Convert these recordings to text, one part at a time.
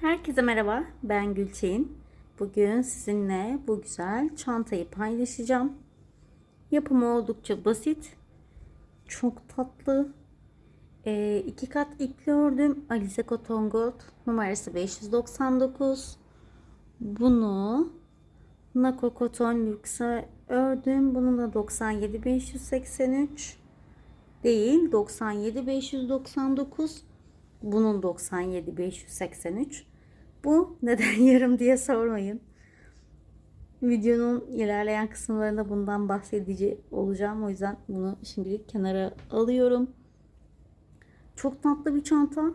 Herkese merhaba, ben Gülçin. Bugün sizinle bu güzel çantayı paylaşacağım. Yapımı oldukça basit, çok tatlı. Ee, iki kat ipli ördüm. Alize Cotton Gold numarası 599. Bunu Nako Cotton Luxe'a ördüm. Bunun da 97 583 değil 97 599 bunun 97 583 bu neden yarım diye sormayın. Videonun ilerleyen kısımlarında bundan bahsedici olacağım. O yüzden bunu şimdilik kenara alıyorum. Çok tatlı bir çanta.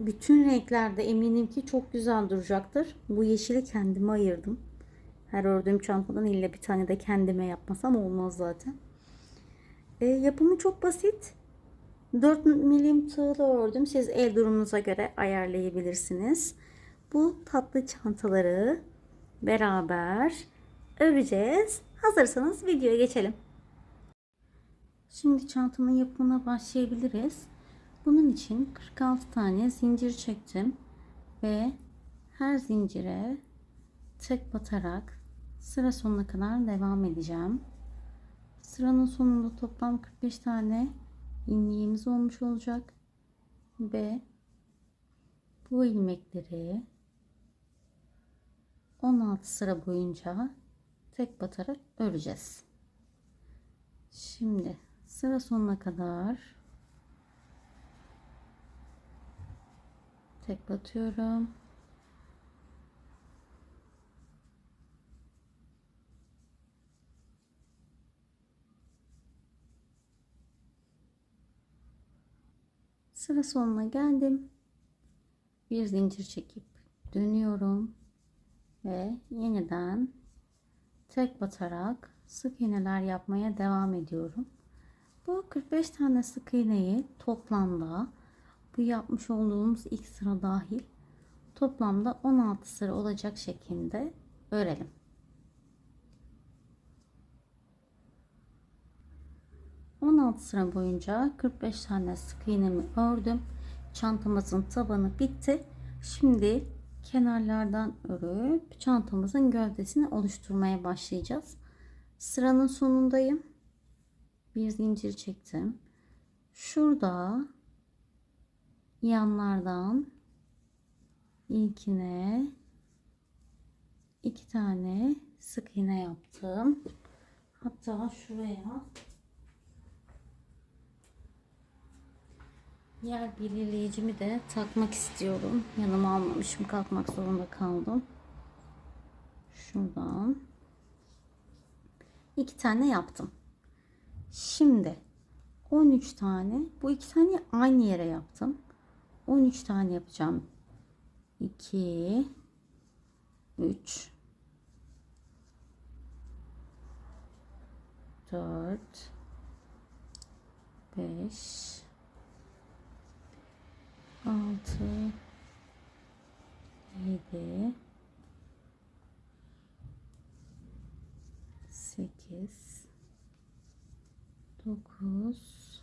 Bütün renklerde eminim ki çok güzel duracaktır. Bu yeşili kendime ayırdım. Her ördüğüm çantadan illa bir tane de kendime yapmasam olmaz zaten. E, yapımı çok basit. 4 milim tığla ördüm. Siz el durumunuza göre ayarlayabilirsiniz. Bu tatlı çantaları beraber öreceğiz. Hazırsanız videoya geçelim. Şimdi çantamın yapımına başlayabiliriz. Bunun için 46 tane zincir çektim ve her zincire tek batarak sıra sonuna kadar devam edeceğim. Sıranın sonunda toplam 45 tane ilmeğimiz olmuş olacak. Ve bu ilmekleri 16 sıra boyunca tek batarak öreceğiz. Şimdi sıra sonuna kadar tek batıyorum. Sıra sonuna geldim. Bir zincir çekip dönüyorum ve yeniden tek batarak sık iğneler yapmaya devam ediyorum. Bu 45 tane sık iğneyi toplamda bu yapmış olduğumuz ilk sıra dahil toplamda 16 sıra olacak şekilde örelim. 16 sıra boyunca 45 tane sık iğnemi ördüm. Çantamızın tabanı bitti. Şimdi kenarlardan örüp çantamızın gövdesini oluşturmaya başlayacağız. Sıranın sonundayım. Bir zincir çektim. Şurada yanlardan ilkine iki tane sık iğne yaptım. Hatta şuraya Yer belirleyicimi de takmak istiyorum. Yanıma almamışım. Kalkmak zorunda kaldım. Şuradan. iki tane yaptım. Şimdi 13 tane. Bu iki tane aynı yere yaptım. 13 tane yapacağım. 2 3 4 5 altı. Yedi. Sekiz. Dokuz.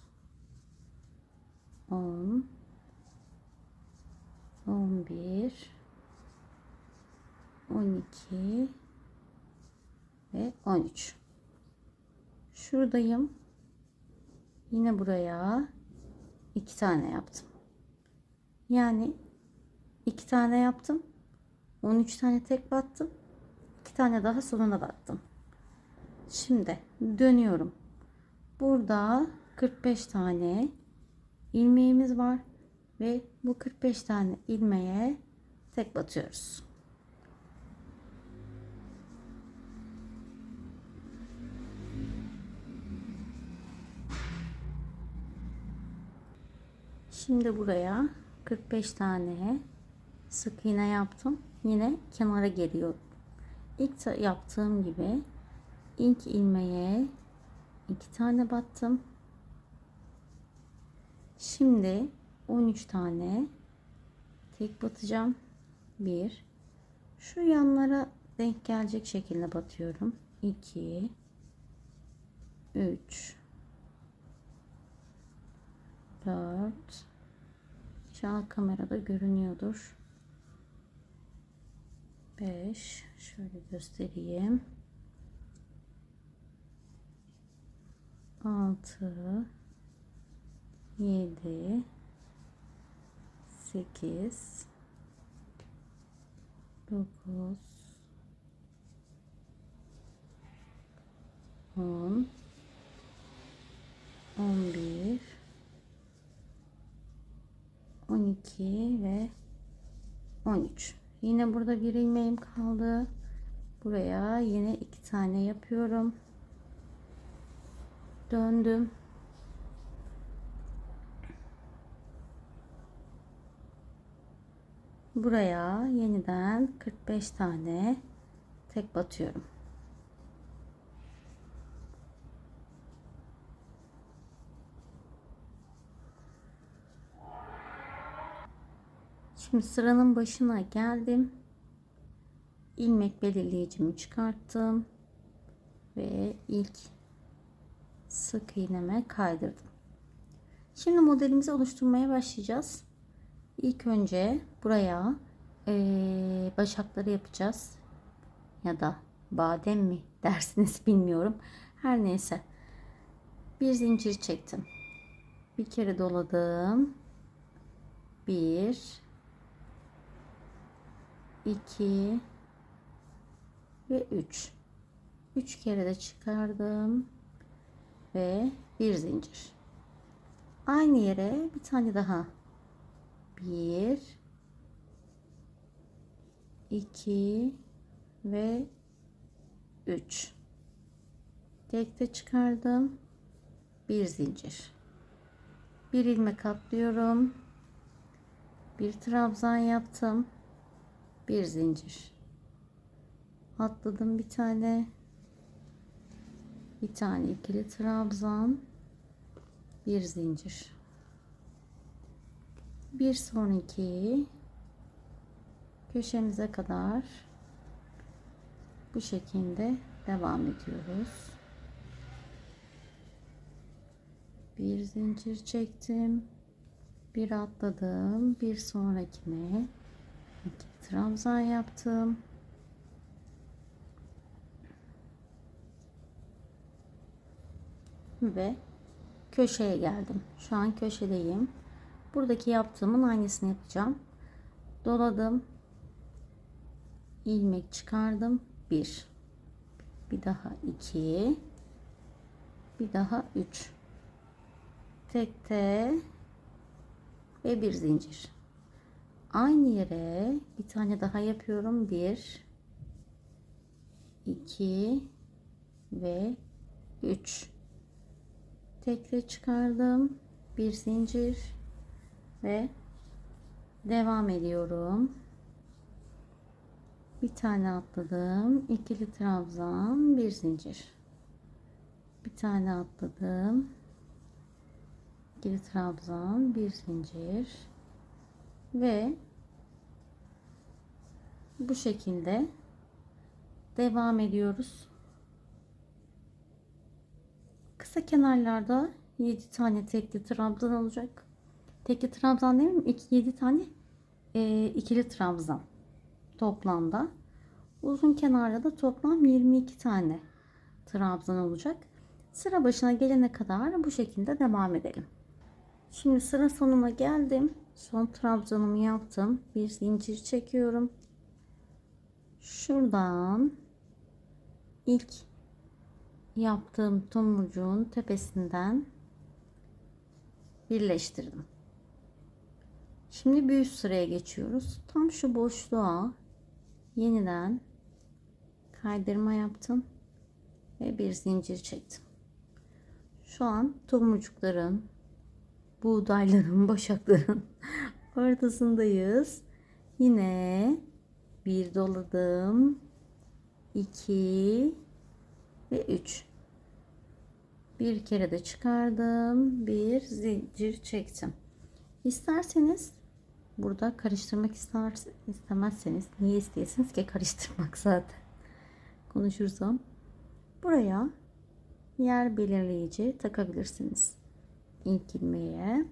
On. On bir. On iki. Ve on üç. Şuradayım. Yine buraya iki tane yaptım yani iki tane yaptım. 13 tane tek battım. iki tane daha sonuna battım. Şimdi dönüyorum. Burada 45 tane ilmeğimiz var ve bu 45 tane ilmeğe tek batıyoruz. Şimdi buraya 45 tane sık iğne yaptım. Yine kenara geliyorum. İlk yaptığım gibi ilk ilmeğe iki tane battım. Şimdi 13 tane tek batacağım. Bir. Şu yanlara denk gelecek şekilde batıyorum. 2 3 4 İnşallah kamerada görünüyordur. 5 şöyle göstereyim 6 7 8 9 10 11 12 ve 13 yine burada bir ilmeğim kaldı. Buraya yine iki tane yapıyorum. Döndüm. Buraya yeniden 45 tane tek batıyorum Şimdi sıranın başına geldim. ilmek belirleyicimi çıkarttım ve ilk sık iğneme kaydırdım. Şimdi modelimizi oluşturmaya başlayacağız. İlk önce buraya ee, başakları yapacağız. Ya da badem mi dersiniz bilmiyorum. Her neyse. Bir zincir çektim. Bir kere doladım. Bir, 2 ve 3. 3 kere de çıkardım ve bir zincir. Aynı yere bir tane daha. 1 2 ve 3. Tekte çıkardım. Bir zincir. Bir ilmek atlıyorum. Bir trabzan yaptım bir zincir. Atladım bir tane. Bir tane ikili trabzan. Bir zincir. Bir sonraki. Köşemize kadar bu şekilde devam ediyoruz. Bir zincir çektim. Bir atladım. Bir sonrakine iki trabzan yaptım. Ve köşeye geldim. Şu an köşedeyim. Buradaki yaptığımın aynısını yapacağım. Doladım. ilmek çıkardım. Bir. Bir daha iki. Bir daha üç. Tekte ve bir zincir aynı yere bir tane daha yapıyorum. Bir, iki ve üç. Tekle çıkardım. Bir zincir ve devam ediyorum. Bir tane atladım. ikili trabzan, bir zincir. Bir tane atladım. İkili trabzan, bir zincir ve bu şekilde devam ediyoruz. Kısa kenarlarda 7 tane tekli trabzan olacak. Tekli trabzan değil mi? 7 tane e, ikili trabzan toplamda. Uzun kenarda da toplam 22 tane trabzan olacak. Sıra başına gelene kadar bu şekilde devam edelim. Şimdi sıra sonuna geldim. Son trabzanımı yaptım. Bir zincir çekiyorum. Şuradan ilk yaptığım tomurcuğun tepesinden birleştirdim. Şimdi bir üst sıraya geçiyoruz. Tam şu boşluğa yeniden kaydırma yaptım ve bir zincir çektim. Şu an tomurcukların buğdayların, başakların ortasındayız. Yine bir doladım. 2 ve 3. Bir kere de çıkardım. Bir zincir çektim. İsterseniz burada karıştırmak ister, istemezseniz niye isteyesiniz ki karıştırmak zaten konuşursam buraya yer belirleyici takabilirsiniz ilk ilmeğe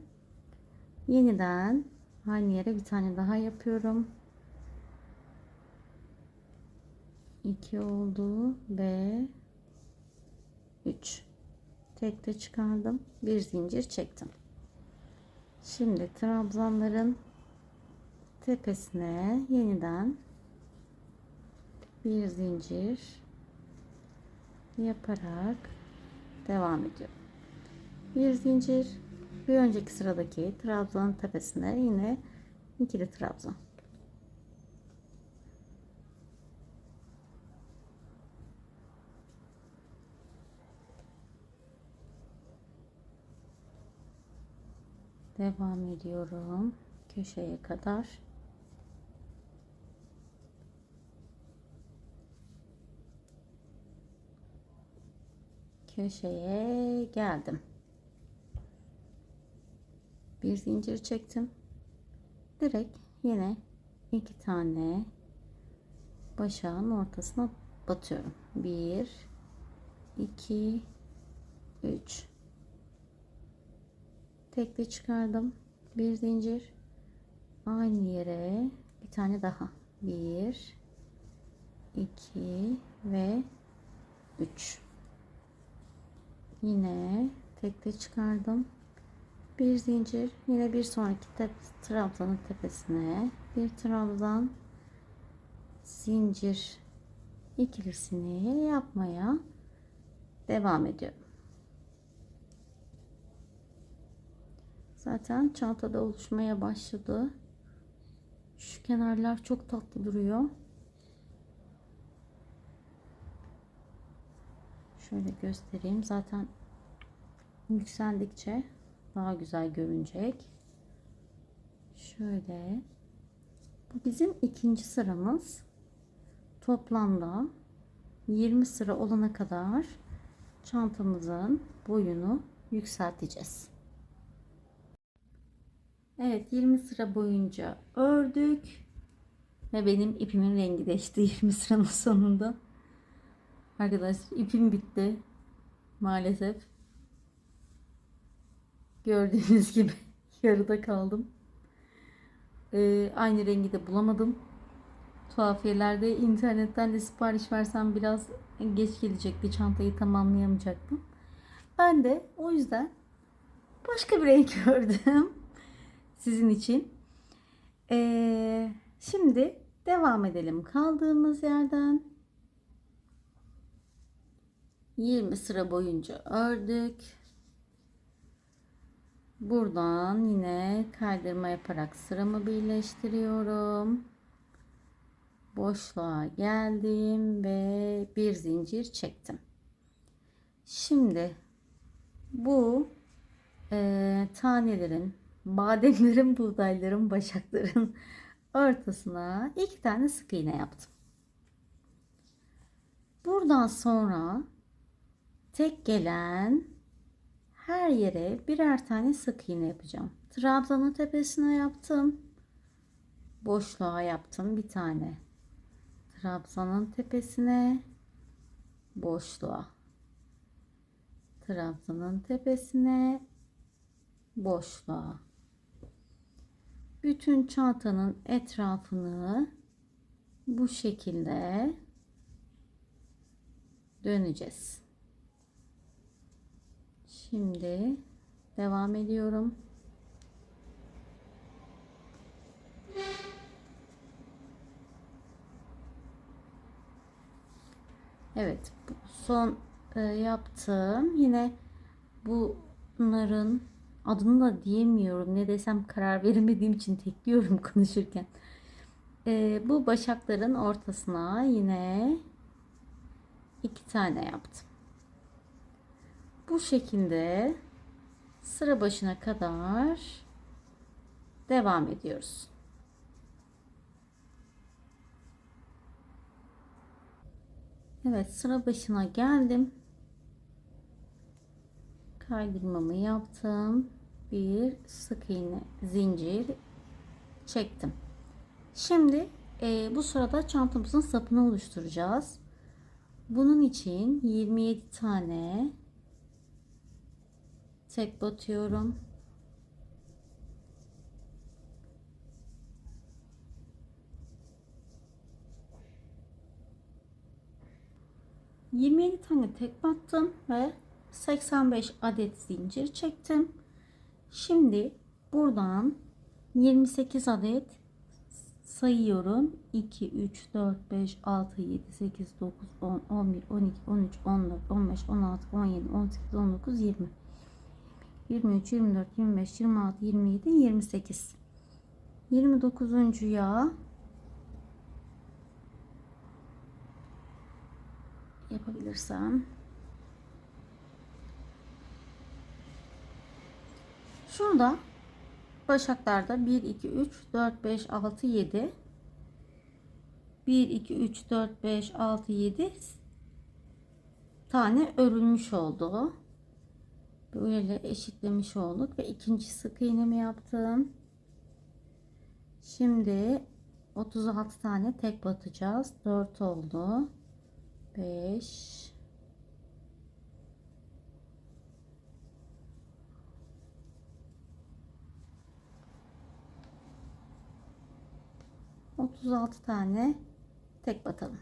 yeniden aynı yere bir tane daha yapıyorum 2 oldu ve 3 tek de çıkardım. Bir zincir çektim. Şimdi trabzanların tepesine yeniden bir zincir yaparak devam ediyorum. Bir zincir. Bir önceki sıradaki trabzanın tepesine yine ikili trabzan devam ediyorum. Köşeye kadar. Köşeye geldim. Bir zincir çektim. Direkt yine iki tane başağın ortasına batıyorum. 1 2 3 tekli çıkardım. Bir zincir. Aynı yere bir tane daha. 1 2 ve 3 yine tekli çıkardım. Bir zincir. Yine bir sonraki tep trabzanın tepesine. Bir trabzan zincir ikilisini yapmaya devam ediyorum. Zaten çantada oluşmaya başladı. Şu kenarlar çok tatlı duruyor. Şöyle göstereyim. Zaten yükseldikçe daha güzel görünecek. Şöyle. Bu bizim ikinci sıramız. Toplamda 20 sıra olana kadar çantamızın boyunu yükselteceğiz. Evet 20 sıra boyunca ördük. Ve benim ipimin rengi değişti 20 sıranın sonunda. Arkadaşlar ipim bitti. Maalesef. Gördüğünüz gibi yarıda kaldım. Ee, aynı rengi de bulamadım. Tuhafiyelerde internetten de sipariş versem biraz geç gelecekti. Çantayı tamamlayamayacaktım. Ben de o yüzden başka bir renk gördüm. Sizin için. Ee, şimdi devam edelim kaldığımız yerden. 20 sıra boyunca ördük. Buradan yine kaydırma yaparak sıramı birleştiriyorum. Boşluğa geldim ve bir zincir çektim. Şimdi bu e, tanelerin, bademlerin, buğdayların, başakların ortasına iki tane sık iğne yaptım. Buradan sonra tek gelen her yere birer tane sık iğne yapacağım. Trabzanın tepesine yaptım. Boşluğa yaptım bir tane. Trabzanın tepesine boşluğa. Trabzanın tepesine boşluğa. Bütün çantanın etrafını bu şekilde döneceğiz. Şimdi devam ediyorum. Evet, son e, yaptığım yine bunların adını da diyemiyorum. Ne desem karar veremediğim için tekliyorum konuşurken. E, bu başakların ortasına yine iki tane yaptım. Bu şekilde sıra başına kadar devam ediyoruz. Evet sıra başına geldim. Kaydırmamı yaptım. Bir sık iğne zincir çektim. Şimdi e, bu sırada çantamızın sapını oluşturacağız. Bunun için 27 tane tek batıyorum. 27 tane tek battım ve 85 adet zincir çektim. Şimdi buradan 28 adet sayıyorum. 2, 3, 4, 5, 6, 7, 8, 9, 10, 11, 12, 13, 14, 15, 16, 17, 18, 19, 20. 23, 24, 25, 26, 27, 28. 29'uncuya yapabilirsem şurada başaklarda 1 2 3 4 5 6 7 1 2 3 4 5 6 7 tane örülmüş oldu. Böyle eşitlemiş olduk ve ikinci sık iğnemi yaptım. Şimdi 36 tane tek batacağız. 4 oldu. 5 36 tane tek batalım.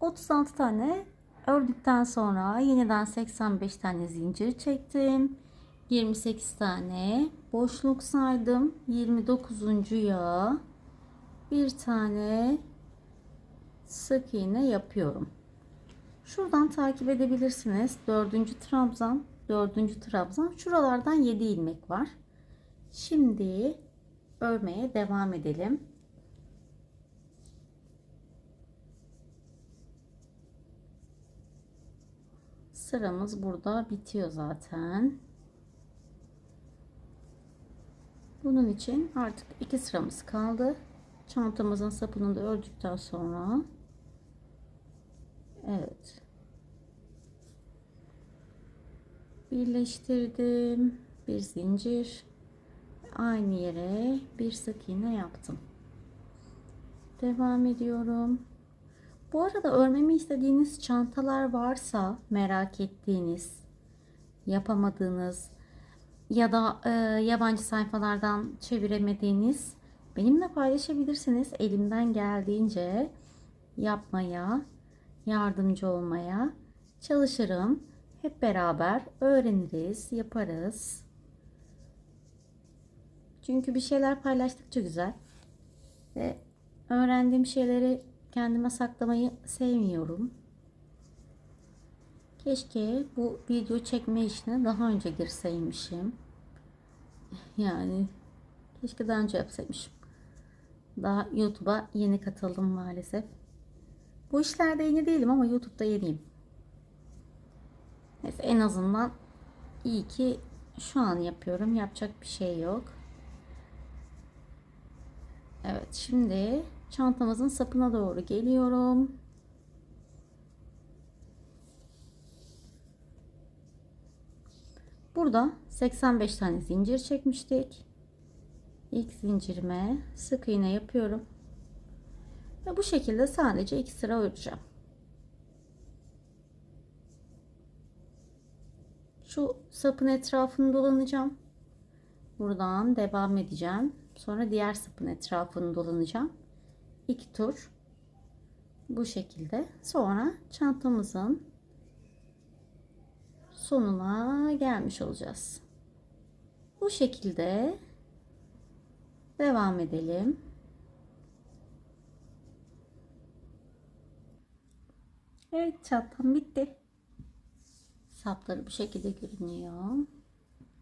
36 tane ördükten sonra yeniden 85 tane zincir çektim. 28 tane boşluk saydım. 29'uncuya bir tane sık iğne yapıyorum. Şuradan takip edebilirsiniz. 4. trabzan, 4. trabzan. Şuralardan 7 ilmek var. Şimdi örmeye devam edelim. Sıramız burada bitiyor zaten. Bunun için artık iki sıramız kaldı. Çantamızın sapını da ördükten sonra Evet. Birleştirdim. Bir zincir. Aynı yere bir sık iğne yaptım. Devam ediyorum. Bu arada örmemi istediğiniz çantalar varsa merak ettiğiniz, yapamadığınız ya da e, yabancı sayfalardan çeviremediğiniz benimle paylaşabilirsiniz. Elimden geldiğince yapmaya, yardımcı olmaya çalışırım. Hep beraber öğreniriz, yaparız. Çünkü bir şeyler paylaştıkça güzel. Ve öğrendiğim şeyleri kendime saklamayı sevmiyorum. Keşke bu video çekme işine daha önce girseymişim. Yani keşke daha önce yapsaymışım. Daha YouTube'a yeni katıldım maalesef. Bu işlerde yeni değilim ama YouTube'da yeniyim. Neyse en azından iyi ki şu an yapıyorum. Yapacak bir şey yok. Evet şimdi çantamızın sapına doğru geliyorum. Burada 85 tane zincir çekmiştik. İlk zincirime sık iğne yapıyorum. Ve bu şekilde sadece iki sıra öreceğim. Şu sapın etrafını dolanacağım. Buradan devam edeceğim. Sonra diğer sapın etrafını dolanacağım. İki tur. Bu şekilde. Sonra çantamızın sonuna gelmiş olacağız. Bu şekilde devam edelim. Evet çantam bitti. Sapları bu şekilde görünüyor.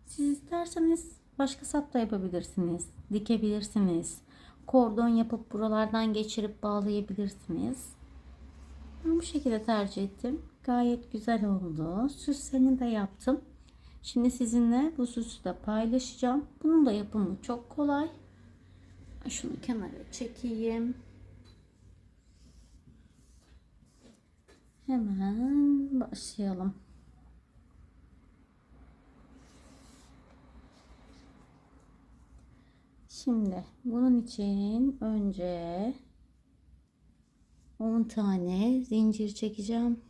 Siz isterseniz başka sap da yapabilirsiniz. Dikebilirsiniz. Kordon yapıp buralardan geçirip bağlayabilirsiniz. Ben bu şekilde tercih ettim. Gayet güzel oldu. Süslerini de yaptım. Şimdi sizinle bu süsü de paylaşacağım. Bunun da yapımı çok kolay. Şunu kenara çekeyim. Hemen başlayalım. Şimdi bunun için önce 10 tane zincir çekeceğim.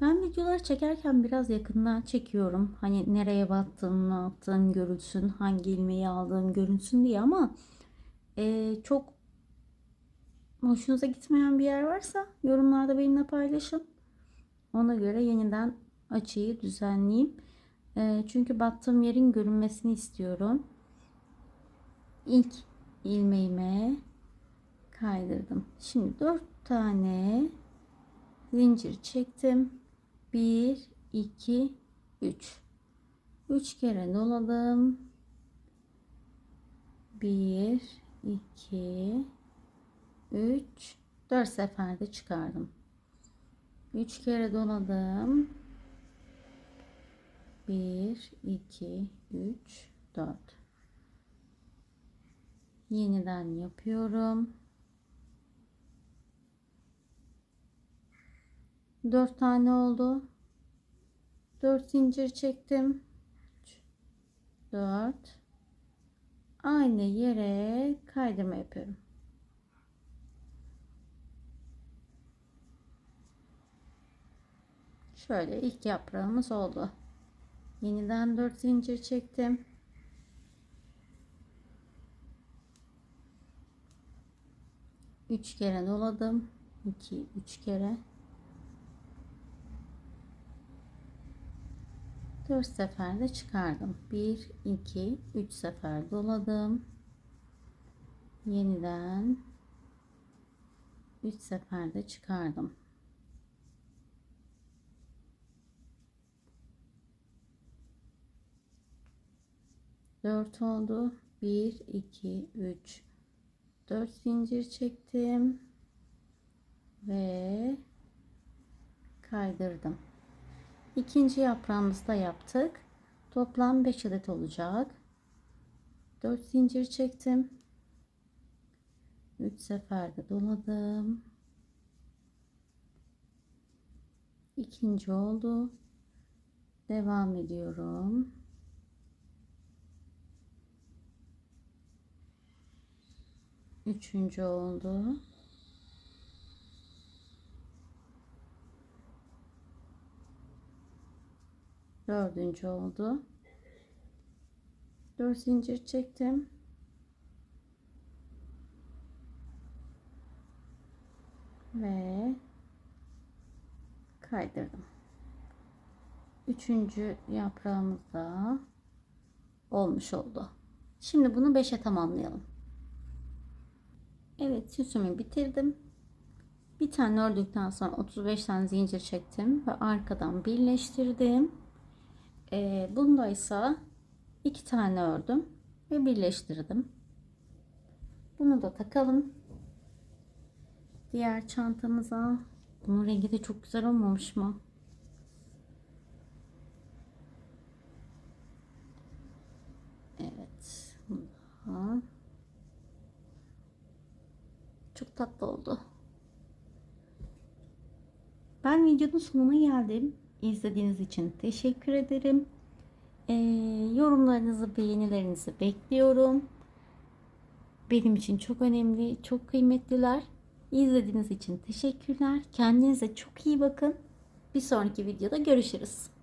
Ben videoları çekerken biraz yakından çekiyorum. Hani nereye battım, ne yaptım görülsün, hangi ilmeği aldığım görünsün diye ama e, çok hoşunuza gitmeyen bir yer varsa yorumlarda benimle paylaşın. Ona göre yeniden açıyı düzenleyeyim. E, çünkü battığım yerin görünmesini istiyorum. İlk ilmeğime kaydırdım. Şimdi 4 tane zincir çektim. 1 2 3 3 kere doladım. 1 2 3 4 seferde çıkardım. 3 kere doladım. 1 2 3 4 Yeniden yapıyorum. 4 tane oldu. 4 zincir çektim. 4 aynı yere kaydırma yapıyorum. Şöyle ilk yaprağımız oldu. Yeniden 4 zincir çektim. Üç kere doladım. 2 3 kere. 4 seferde çıkardım. 1 2 3 sefer doladım. Yeniden 3 seferde çıkardım. Dört oldu. Bir, iki, üç, dört zincir çektim ve kaydırdım. İkinci yaprağımızı da yaptık. Toplam 5 adet olacak. 4 zincir çektim. 3 seferde doladım. İkinci oldu. Devam ediyorum. Üçüncü oldu. Dördüncü oldu. Dört zincir çektim. Ve kaydırdım. Üçüncü yaprağımız da olmuş oldu. Şimdi bunu beşe tamamlayalım. Evet süsümü bitirdim. Bir tane ördükten sonra 35 tane zincir çektim ve arkadan birleştirdim. Ee, bunda ise iki tane ördüm ve birleştirdim. Bunu da takalım. Diğer çantamıza. Bunun rengi de çok güzel olmamış mı? Evet. Daha. Çok tatlı oldu. Ben videonun sonuna geldim. İzlediğiniz için teşekkür ederim. Ee, yorumlarınızı, beğenilerinizi bekliyorum. Benim için çok önemli, çok kıymetliler. İzlediğiniz için teşekkürler. Kendinize çok iyi bakın. Bir sonraki videoda görüşürüz.